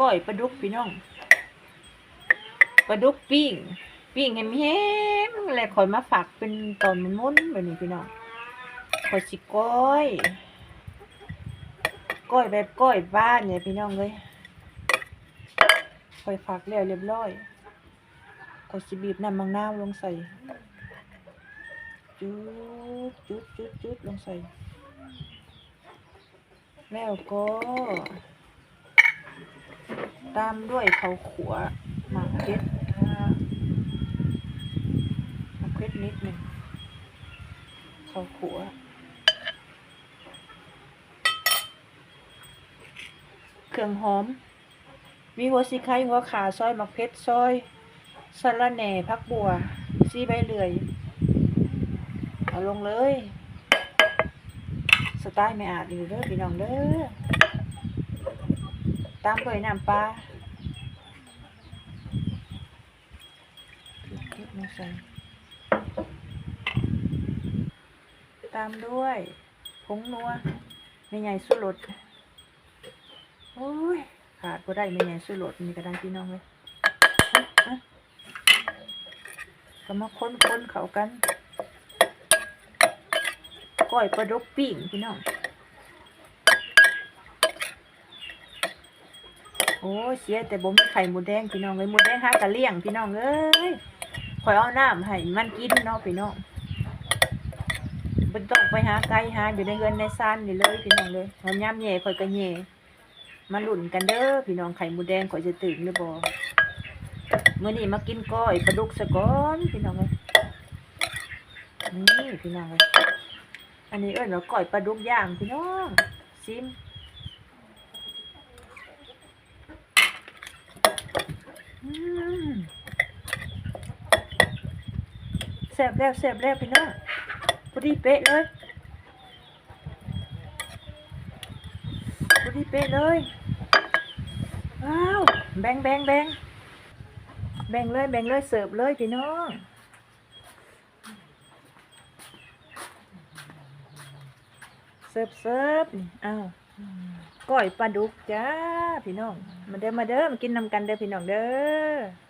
ก้อยปลาดุกพี่น้องปลาดุกปิ้งปิ้งแฮมๆแล้วข่อยมาฝักเป็นตอนมันมุนแบบนี้พี่น้องข่อยสิก้อยก้อยแบบก้อยบ้านเนี่ยพี่น้องเลยข่อยฝักแล้วเรียบร้อยข่อยสิบีบน้ำมังนาวลงใส่จุดจุดจุดจุดลงใส่แล้วก็ ตามด้วยเขาวขัวหมักเพชรหมักเพชรนิดหนึ่งเขาวขัวเครื่องหอม มีหัวสีไข่หัวขาซอยหมักเพชรซอยสะระแหน่พักบัวซีใบเลื่อยเอาลงเลย สไตล์ไม่อาจอยู่เด้อพี่น้องเด้อ ตามด้วยน้ำปลาพริกมาใส่ตามด้วยผงนัวไม่ใหญ่สุรสโอ้ยขาดก็ได้ไม่ใหญ่สุรสมีกระดานพี่น้องเลยอะอะก็มาค้นๆเขากันก้อยปลาดุกปิ้งพี่น้อง โอ้เสียแต่บ่มีไข่หมูแดงพี่น้องเลยหมูแดงหากะเลี่ยงพี่น้องเอ้ยข่อยเอาน้ำให้มันกินเนาะพี่น้องบ่ต้องไปหาไก่หาอยู่ในเงินในซานนี่เลยพี่น้องเลยหอมยามแย่ข่อยก็แย่มาลุ้นกันเด้อพี่น้องไข่หมูแดงข่อยจะตื่นหรือบ่เมื้อนี้มากินก้อยปลาดุกซะก่อนพี่น้องเอ้ยนี่พี่น้องเอ้ยอันนี้เอิ้นว่าก้อยปลาดุกย่างพี่น้องซิมอืม แซ่บแล้วแซ่บแล้วพี่น้องพอดีเป๊ะเลยพอดีเป๊ะเลยว้าวแบ่งแบ่งแบ่งแบ่งเลยแบ่งเลยเสิร์ฟเลยพี่น้องเสิร์ฟเสิร์ฟนี่อ้าวก้อยปลาดุกจ้าพี่น้องมาเด้อมาเด้อมากินนำกันเด้อพี่น้องเด้อ